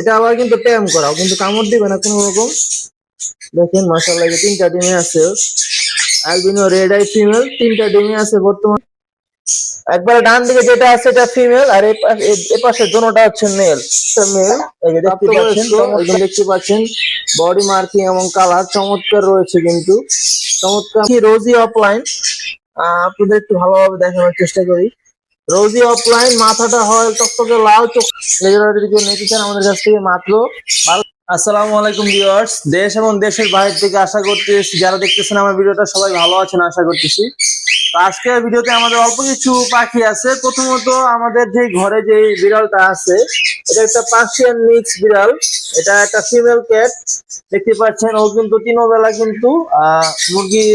এটা আবার কিন্তু ট্যাম করাও কিন্তু কামড় দিবে না কোনো রকম দেখেন মাসাল্লাহ তিনটা ডিমে আছে। অ্যালবিনো রেড আই ফিমেল তিনটা ডিমে আছে বর্তমান। একবারে ডান দিকে যেটা আছে এটা ফিমেল আর এই পাশে দোনোটা হচ্ছে মেল মেল দেখতে পাচ্ছেন দেখতে পাচ্ছেন। বডি মার্কিং এবং কালার চমৎকার রয়েছে কিন্তু। চমৎকার। রোজি অফলাইন আপনাদের একটু ভালোভাবে দেখানোর চেষ্টা করি। রোজি অফলাইন মাথাটা হয় টকটকে লাল চোখ। লেজারের দিকে নিতে চান আমাদের কাছ থেকে মাত্র আসসালামু আলাইকুম ভিউয়ার্স দেশ এবং দেশের বাইরে থেকে আশা করতেছি যারা দেখতেছেন আমার ভিডিওটা, সবাই ভালো আছেন আশা করতেছি। আজকের ভিডিওতে আমাদের অল্প কিছু পাখি আছে। প্রথমত আমাদের যে ঘরে যে বিড়ালটা আছে, এটা একটা পার্সিয়ান মিক্স বিড়াল। এটা একটা ফিমেল ক্যাট দেখতে পাচ্ছেন, ও কিন্তু তিনো বেলা কিন্তু মুরগি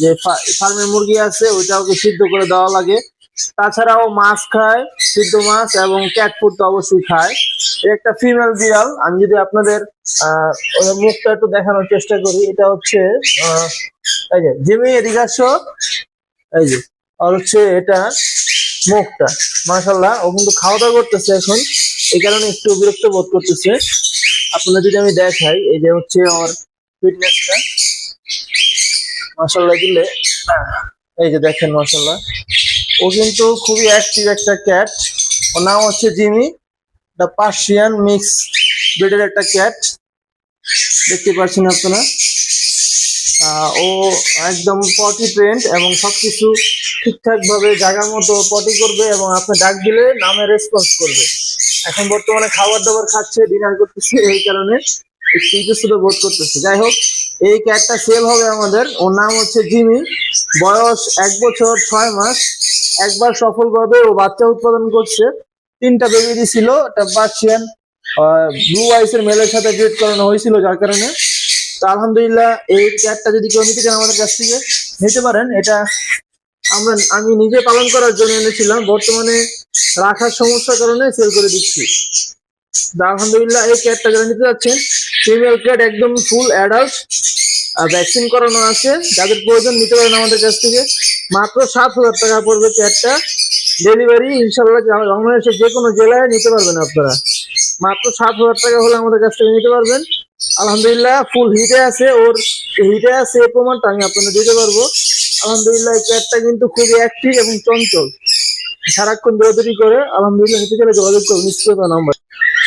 যে ফার্মের মুরগি আছে ওইটা ওকে সিদ্ধ করে দেওয়া লাগে। তাছাড়াও মাছ খায়, সিদ্ধ মাছ এবং ক্যাট ফুড তো অবশ্যই খায়। একটা ফিমেল বিড়াল। আমি যদি আপনাদের মুখটা একটু দেখানোর চেষ্টা করি, এটা হচ্ছে এই যে, জিমি, এদিকে। এই যে, আর হচ্ছে এটা মুখটা। মাশাল্লাহ ও কিন্তু খাওয়া দাওয়া করতেছে এখন। এই কারণে একটু বিরক্ত বোধ করতেছে। আপনাদের যদি আমি দেখাই, এই যে হচ্ছে আমার ফিটনেসটা মাশাল্লাহ দিলে, এই যে দেখেন মাশাল্লাহ ও কিন্তু খুবই অ্যাক্টিভ একটা ক্যাট ওর নাম হচ্ছে জিমি। দ্য পার্সিয়ান মিক্স ব্রিডের একটা ক্যাট দেখতে পাচ্ছেন আপনারা। ও একদম পটি ট্রেন্ড এবং সবকিছু ঠিকঠাক ভাবে জায়গার মতো পটি করবে এবং আপনি ডাক দিলে নামে রেসপন্স করবে। এখন বর্তমানে খাবার দাবার খাচ্ছে ডিনার করতেছে, এই কারণে একটু ইতস্তত বোধ করতেছে। যাই হোক, এই ক্যাটটা সেল হবে আমাদের। ওর নাম হচ্ছে জিমি। বয়স এক বছর ছয় মাস। একবার সফলভাবে ও বাচ্চা উৎপাদন করছে। তিনটা বেবি দিছিল একটা পার্সিয়ান ব্লু আইসের মেলের সাথে ব্রিড করানো হয়েছিল, যার কারণে। তো আলহামদুলিল্লাহ, এই ক্যাটটা যদি কেউ নিতে চান আমাদের কাছ থেকে, নিতে পারেন। এটা আমরা, আমি নিজে পালন করার জন্য এনেছিলাম। বর্তমানে রাখার সমস্যার কারণে সেল করে দিচ্ছি। আলহামদুলিল্লাহ, এই ক্যাটটা যারা নিতে যাচ্ছেন ফিমেল ক্যাট একদম ফুল অ্যাডাল্ট ভ্যাকসিন করানো আছে। যাদের প্রয়োজন, নিতে পারেন আমাদের কাছ থেকে। মাত্র সাত হাজার টাকা পড়বে ক্যাটটা ডেলিভারি ইনশাল্লাহ বাংলাদেশের যে কোনো জেলায় নিতে পারবেন আপনারা। মাত্র সাত হাজার টাকা হলে আমাদের কাছ থেকে নিতে পারবেন। আলহামদুলিল্লাহ ফুল হিটে আছে, ওর হিটে আছে এই প্রমাণটা আমি আপনাদের দিতে পারব। আলহামদুলিল্লাহ, এই ক্যাটটা কিন্তু খুবই অ্যাক্টিভ এবং চঞ্চল। সারাক্ষণ দৌড়াদৌড়ি করে, আলহামদুলিল্লাহ নিতে গেলে যোগাযোগ করুন নিশ্চিত নাম্বার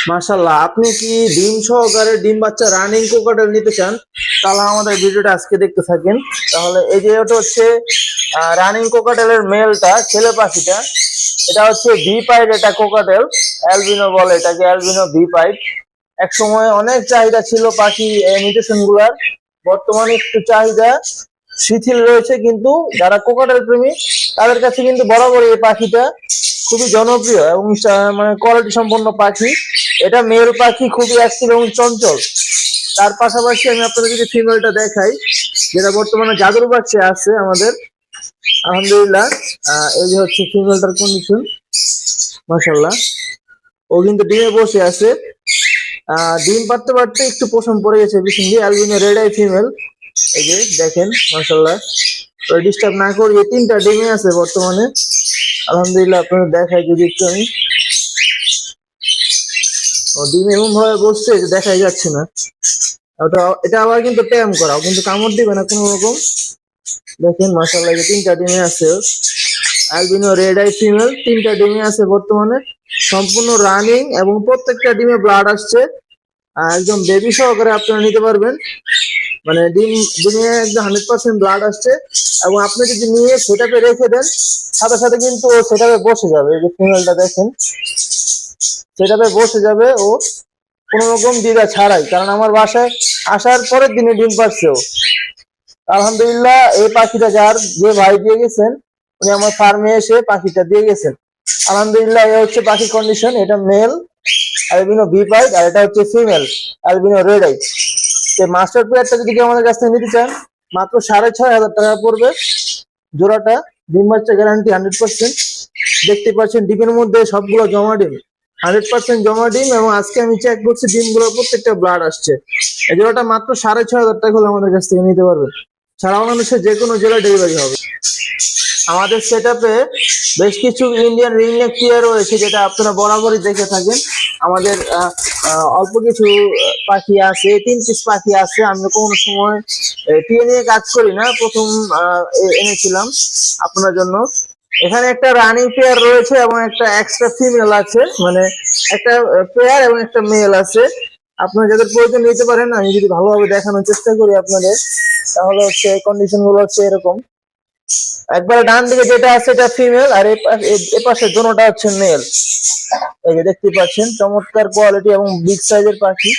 মাশাল্লাহ আপনি কি ডিম সহকারে ডিম বাচ্চা রানিং কোকাটেল নিতে চান? তাহলে আমাদের ভিডিওটা আজকে দেখতে থাকেন। তাহলে এই যে ওটা হচ্ছে রানিং কোকাটেলের মেলটা, ছেলে পাখিটা। এটা হচ্ছে ভি পাইপ এটা কোকাটেল অ্যালবিনো বলে, এটাকে অ্যালবিনো ভি পাইপ এক সময় অনেক চাহিদা ছিল পাখি মিউটেশনগুলার বর্তমানে একটু চাহিদা শিথিল রয়েছে, কিন্তু যারা কোকাটেল প্রেমী, তাদের কাছে কিন্তু বরাবরই এই পাখিটা খুবই জনপ্রিয় এবং মানে কোয়ালিটি সম্পন্ন পাখি। এটা মেল পাখি খুবই অ্যাক্টিভ এবং চঞ্চল। তার পাশাপাশি আমি আপনাদের যদি ফিমেলটা দেখাই, যেটা বর্তমানে জাদুর বাচ্চা আছে আমাদের, আলহামদুলিল্লাহ এই যে হচ্ছে ফিমেলটার কন্ডিশন মাসাল্লাহ ও কিন্তু ডিমে বসে আছে। ডিম পারতে পারতে একটু পশম পড়ে গেছে recently albino red eye female এই যে দেখেন মাসাল্লাহ ডিস্টার্ব না করি এই তিনটা ডিমে আছে বর্তমানে। আলহামদুলিল্লাহ, আপনাদের দেখাই যদি একটু আমি। ডিম এমন ভাবে বসছে যে দেখাই যাচ্ছে না। ওটা, এটা আবার কিন্তু ট্যাম করাও, কিন্তু কামড় দিবে না কোনো রকম। দেখেন মাসাল্লাহ তিনটা ডিমে আছে। অ্যালবিনো রেড আই ফিমেল তিনটা ডিমে আছে বর্তমানে। সম্পূর্ণ রানিং এবং প্রত্যেকটা ডিমে ব্লাড আসছে। একদম বেবি সহকারে আপনারা নিতে পারবেন। মানে ডিম, ডিমে একদম হান্ড্রেড পার্সেন্ট ব্লাড আসছে। এবং আপনি যদি নিয়ে সেটাতে রেখে দেন, সাথে সাথে কিন্তু ও সেটাতে বসে যাবে। এই যে ফিমেলটা দেখেন। সেটাতে বসে যাবে ও কোনো রকম দ্বিধা ছাড়াই। কারণ আমার বাসায় আসার পরের দিনে ডিম পারছে ও। আলহামদুলিল্লাহ এই পাখিটা যার যে ভাই দিয়ে গেছেন, উনি আমার ফার্মে এসে পাখিটা দিয়ে গেছেন। আলহামদুলিল্লাহ এই হচ্ছে পাখির কন্ডিশন এটা মেল অ্যালবিনো ভি পাইট আর এটা হচ্ছে female albino red eyed master পেয়ারটা যদি আমাদের কাছ থেকে নিতে চান, মাত্র সাড়ে ছয় হাজার টাকা পড়বে। জোড়াটা, ডিম বাচ্চা গ্যারান্টি হান্ড্রেড পার্সেন্ট দেখতে পাচ্ছেন, ডিমের মধ্যে সবগুলো জমা ডিম। হান্ড্রেড পার্সেন্ট জমা ডিম এবং আজকে আমি চেক করছি ডিমগুলো প্রত্যেকটা ব্লাড আসছে। এই জোড়াটা মাত্র সাড়ে ছয় হাজার টাকা হলে আমাদের কাছ থেকে নিতে পারবেন সারা বাংলাদেশের যে কোনো জেলায় ডেলিভারি হবে। আমাদের সেট বেশ কিছু ইন্ডিয়ান রিং নেক টিয়ার রয়েছে যেটা আপনারা বরাবরই দেখে থাকেন। আমাদের অল্প কিছু পাখি আছে, তিন পিস পাখি আছে। আমরা কোনো সময় টিয়ে নিয়ে কাজ করি না। প্রথম এনেছিলাম আপনার জন্য। এখানে একটা রানিং পেয়ার রয়েছে এবং একটা এক্সট্রা ফিমেল আছে মানে একটা পেয়ার এবং একটা মেল আছে। আপনারা যাদের প্রয়োজন নিতে পারেন, আমি যদি ভালোভাবে দেখানোর চেষ্টা করি আপনাদের, তাহলে হচ্ছে কন্ডিশনগুলো হচ্ছে এরকম। একবারে ডান দিকে যেটা আছে এটা ফিমেল আর এ পা- এ- এ পাশে দোনোটা হচ্ছে মেল এই যে দেখতে পাচ্ছেন, চমৎকার কোয়ালিটি এবং বিগ সাইজের পাখি।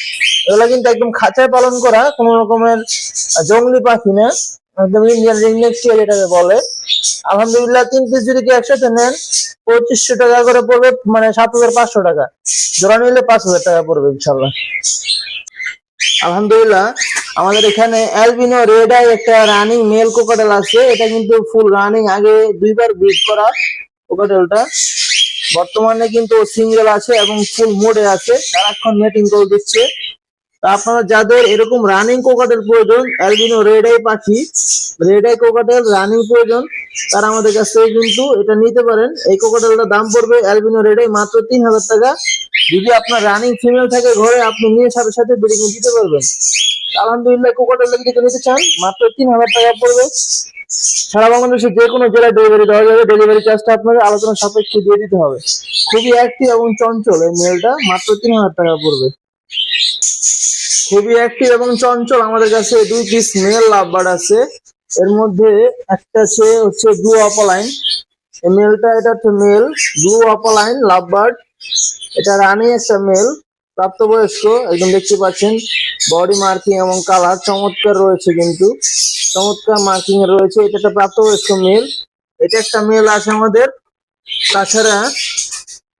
এগুলো কিন্তু একদম খাঁচায় পালন করা, কোনো রকমের জংলি পাখি না। একদম ইন্ডিয়ান রিংনেক যেটাকে বলে। আলহামদুলিল্লাহ, তিন পিস যদি কেউ একসাথে নেন, পঁচিশশো টাকা করে পড়বে মানে সাত হাজার পাঁচশো টাকা। জোড়া নিলে পাঁচ হাজার টাকা পড়বে ইনশাল্লাহ আলহামদুলিল্লাহ, আমাদের এখানে অ্যালবিনো রেড আই একটা রানিং মেল কোকাটেল আছে। এটা কিন্তু ফুল রানিং আগে দুইবার ব্রিড করা কোকাটেলটা বর্তমানে কিন্তু সিঙ্গেল আছে এবং ফুল মোডে আছে। সারাক্ষণ মেটিং করে দিচ্ছে। তা আপনারা যাদের এরকম রানিং কোকাটেল প্রয়োজন অ্যালবিনো রেড আই পাখি রেড আই কোকাটেল রানিং প্রয়োজন, তারা আমাদের কাছ থেকে কিন্তু এটা নিতে পারেন। এই কোকাটেলটার দাম পড়বে অ্যালবিনো রেড আই মাত্র তিন হাজার টাকা। যদি আপনার রানিং ফিমেল থাকে ঘরে, আপনি নিয়ে সাথে সাথে ব্রিডিং দিতে পারবেন। আলহামদুলিল্লাহ কোকাটেল যদি নিতে চান, মাত্র তিন হাজার টাকা পড়বে। সারা বাংলাদেশে যে কোনো জেলায় ডেলিভারি দেওয়া যাবে। ডেলিভারি চার্জটা আপনাকে আলোচনা সাপেক্ষে দিয়ে দিতে হবে। খুবই অ্যাক্টিভ এবং চঞ্চল এই মেলটা মাত্র তিন হাজার টাকা পড়বে। খুবই অ্যাক্টিভ এবং চঞ্চল আমাদের কাছে দুই পিস মেল লাভবার্ড আছে। এর মধ্যে একটা আছে হচ্ছে ব্লু অপালাইন এই মেলটা এটা হচ্ছে মেল ব্লু অপালাইন লাভবার্ড এটা রানি একটা মেল প্রাপ্তবয়স্ক, একদম দেখতে পাচ্ছেন। বডি মার্কিং এবং কালার চমৎকার রয়েছে কিন্তু। চমৎকার মার্কিং রয়েছে। এটা একটা প্রাপ্তবয়স্ক মেল এটা একটা মেল আছে আমাদের। তাছাড়া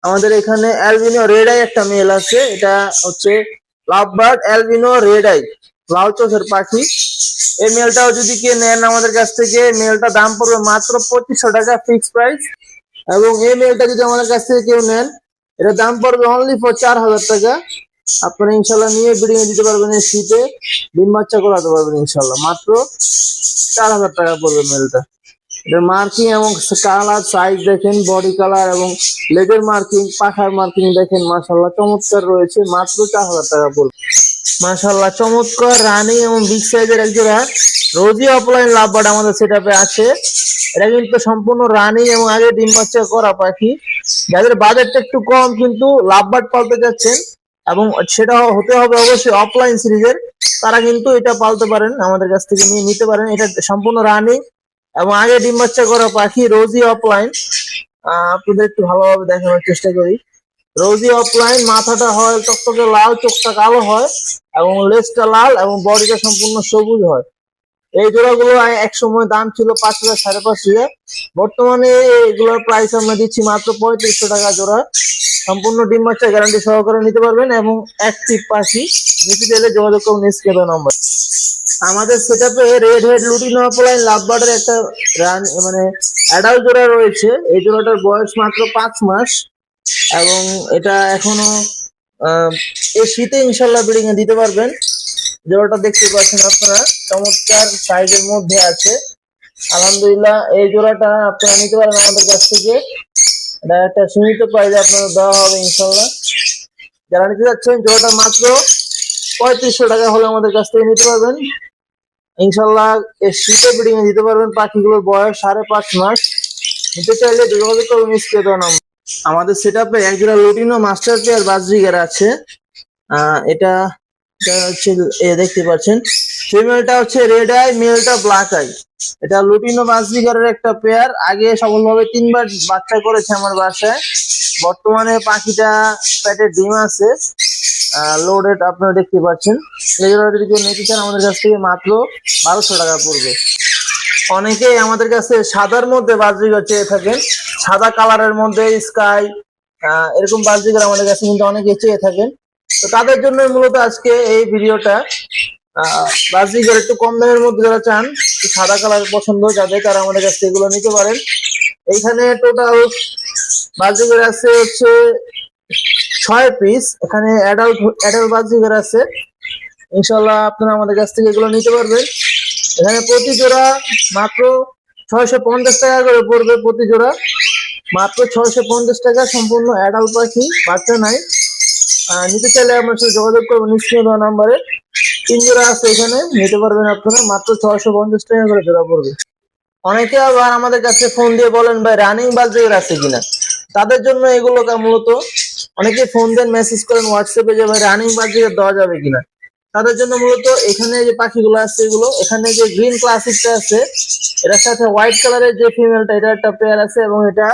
আমাদের এখানে অ্যালবিনো রেড আই একটা মেল আছে। এটা হচ্ছে লাভবার্ড, অ্যালবিনো, রেড আই। লাল চোখের পাখি। এই মেলটাও যদি কে নেন আমাদের কাছ থেকে মেলটা দাম পড়বে মাত্র পঁচিশশো টাকা ফিক্স প্রাইস এবং এই মেলটা যদি আমাদের কাছ থেকে কেউ নেন এটা দাম পড়বে অনলি ফর চার হাজার টাকা। আপনারা ইনশাল্লাহ নিয়ে বিডিং দিতে পারবেন শীতে। ডিম বাচ্চা করাতে পারবেন ইনশাল্লাহ মাত্র চার হাজার টাকা পড়বে মেলটা এটার মার্কিং এবং কালার সাইজ দেখেন বডি কালার এবং লেগের মার্কিং পাখার মার্কিং দেখেন মাশাল্লাহ চমৎকার রয়েছে, মাত্র চার হাজার টাকা পড়বে মাশাল্লাহ চমৎকার রানিং এবং বিগ সাইজের একজোড়া রোজি অফলাইন লাভবার্ড আমাদের সেটাপে আছে। এটা কিন্তু সম্পূর্ণ রানিং এবং আগে ডিম বাচ্চা করা পাখি। যাদের বাজেটটা একটু কম কিন্তু লাভবার্ড পালতে যাচ্ছেন এবং সেটা হতে হবে অবশ্যই অফলাইন সিরিজের তারা কিন্তু এটা পালতে পারেন, আমাদের কাছ থেকে নিয়ে নিতে পারেন। এটা সম্পূর্ণ রানিং এবং আগে ডিম বাচ্চা করা পাখি রোজি অফলাইন আপনাদের একটু ভালোভাবে দেখানোর চেষ্টা করি। রোজি অফলাইন মাথাটা হয় টকটকে লাল, চোখটা কালো হয় এবং লেজটা লাল এবং বডিটা সম্পূর্ণ সবুজ হয়। এই জোড়াগুলো এক সময় দাম ছিল পাঁচ হাজার, সাড়ে পাঁচ হাজার। বর্তমানে এগুলোর প্রাইস আমরা দিচ্ছি মাত্র পঁয়ত্রিশশো টাকা জোড়া। সম্পূর্ণ ডিম বাচ্চা গ্যারান্টি সহকারে নিতে পারবেন এবং অ্যাক্টিভ পাখি। নিতে চাইলে যোগাযোগ করুন স্কেল নাম্বার। আমাদের সেটাপে রেড হেড লুটিনো অপলাইন লাভবার্ডের একটা রান মানে অ্যাডাল্ট জোড়া রয়েছে। এই জোড়াটার বয়স মাত্র পাঁচ মাস। এবং এটা এখনও এই শীতে ইনশাল্লাহ এ দিতে পারবেন। জোড়াটা দেখতে পাচ্ছেন আপনারা। চমৎকার সাইজের মধ্যে আছে। আলহামদুলিল্লাহ, এই জোড়াটা আপনারা নিতে পারেন আমাদের কাছ থেকে। এটা একটা সীমিত প্রাইজে আপনারা দেওয়া হবে ইনশাল্লাহ যারা নিতে যাচ্ছেন, জোড়াটা মাত্র পঁয়ত্রিশশো টাকা হলে আমাদের কাছ থেকে নিতে পারবেন। ইনশাল্লাহ এর শীতে ব্রিডিং এ দিতে পারবেন পাখিগুলোর বয়স সাড়ে পাঁচ মাস। নিতে চাইলে যোগাযোগ করবেন দেওয়া নাম্বার। আমাদের সেট আপে একজোড়া লুটিনো মাস্টার পেয়ার বাজরিগার আছে। এটা হচ্ছে দেখতে পাচ্ছেন। ফিমেলটা হচ্ছে রেড আই মেলটা ব্ল্যাক আই এটা লুটিনো বাজরিগারের একটা পেয়ার আগে সফলভাবে তিনবার বাচ্চা করেছে আমার বাসায়। বর্তমানে পাখিটা পেটে ডিম আছে। লোডেড আপনারা দেখতে পাচ্ছেন। এগুলো যদি কেউ নিতে চান আমাদের কাছ থেকে মাত্র বারোশো টাকা পড়বে। অনেকেই আমাদের কাছে সাদার মধ্যে বাজরিগর চেয়ে থাকেন। সাদা কালারের মধ্যে স্কাই এরকম বাজরিগর আমাদের কাছে কিন্তু অনেকে চেয়ে থাকেন। তো তাদের জন্য মূলত আজকে এই ভিডিওটা। বাজরিগর একটু কম দামের মধ্যে যারা চান সাদা কালার পছন্দ যাদের, তারা আমাদের কাছ থেকে এগুলো নিতে পারেন। এইখানে টোটাল বাজরিগর আছে হচ্ছে ছয় পিস এখানে অ্যাডাল্ট অ্যাডাল্ট বাজরিগর আছে। ইনশাল্লাহ আপনারা আমাদের কাছ থেকে এগুলো নিতে পারবেন। এখানে প্রতি জোড়া মাত্র ছয়শো পঞ্চাশ টাকা করে পড়বে প্রতি জোড়া। মাত্র ছয়শো পঞ্চাশ টাকা সম্পূর্ণ অ্যাডাল্ট পাখি, বাচ্চা নাই। নিতে চাইলে আমার সাথে যোগাযোগ করবেন নিশ্চয় দেওয়া নাম্বারে তিন আছে এখানে, নিতে পারবেন আপনারা, মাত্র ছয়শো পঞ্চাশ টাকা করে জোড়া পড়বে। অনেকে আবার আমাদের কাছে ফোন দিয়ে বলেন, ভাই রানিং বাজের আছে কিনা? তাদের জন্য এগুলো মূলত, অনেকে ফোন দেন মেসেজ করেন হোয়াটসঅ্যাপে যে, ভাই রানিং বাজেট দেওয়া যাবে কিনা? তাদের জন্য মূলত এখানে যে পাখিগুলো আছে এগুলো, এখানে যে গ্রিন ক্লাসিকটা আছে, এটার সাথে হোয়াইট কালারের যে ফিমেলটা এটা একটা পেয়ার আছে এবং এটা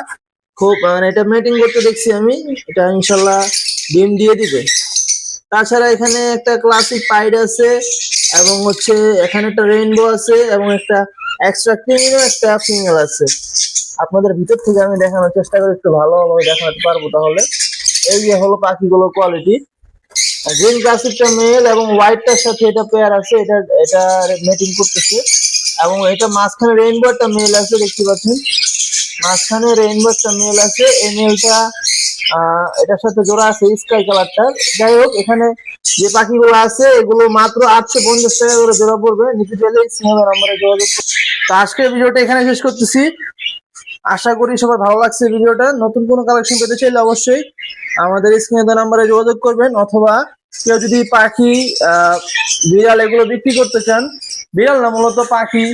খুব মানে এটা মেটিং করতে দেখছি আমি। এটা ইনশাল্লাহ ডিম দিয়ে দিবে। তাছাড়া এখানে একটা ক্লাসিক পাইড আছে, এবং হচ্ছে এখানে একটা রেইনবো আছে, এবং একটা এক্সট্রা ক্রিমিনও একটা ফিমেল আছে। আপনাদের ভিতর থেকে আমি দেখানোর চেষ্টা করি, একটু ভালোভাবে দেখাতে পারব তাহলে। এই যে হলো পাখিগুলো কোয়ালিটি গ্রিন ক্লাসিকটা মেল এবং হোয়াইটটার সাথে এটা পেয়ার আছে, এটা এটা মেটিং করতেছে। এবং এটা মাঝখানে রেইনবো একটা মেল আছে, দেখতে পাচ্ছেন। মাঝখানে রেইনবো একটা মেল আছে। এই মেলটা এটার সাথে জোড়া আছে স্কাই কালারটা যাই হোক, এখানে যে পাখিগুলো আছে, এগুলো মাত্র আটশো পঞ্চাশ টাকা করে জোড়া পড়বে। নিতে চাইলে সিনেমা নাম্বারে যোগাযোগ। তো আজকের ভিডিওটা এখানে শেষ করতেছি। আশা করি সবার ভালো লাগছে ভিডিওটা। নতুন কোনো কালেকশন পেতে চাইলে অবশ্যই আমাদের স্ক্রিনে দেওয়া নাম্বারে যোগাযোগ করবেন। অথবা কেউ যদি পাখি বিড়াল এগুলো বিক্রি করতে চান বিড়াল না, মূলত পাখি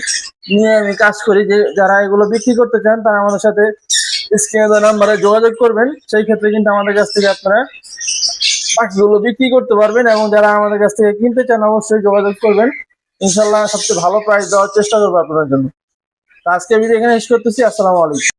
নিয়ে আমি কাজ করি যে যারা এগুলো বিক্রি করতে চান, তারা আমাদের সাথে স্ক্রিনে নাম্বারে যোগাযোগ করবেন। সেই ক্ষেত্রে কিন্তু আমাদের কাছ থেকে আপনারা পাখিগুলো বিক্রি করতে পারবেন এবং যারা আমাদের কাছ থেকে কিনতে চান, অবশ্যই যোগাযোগ করবেন। ইনশাল্লাহ সবচেয়ে ভালো প্রাইস দেওয়ার চেষ্টা করব আপনার জন্য। আজকে আমি এখানে শেষ করতেছি। আসসালামু আলাইকুম।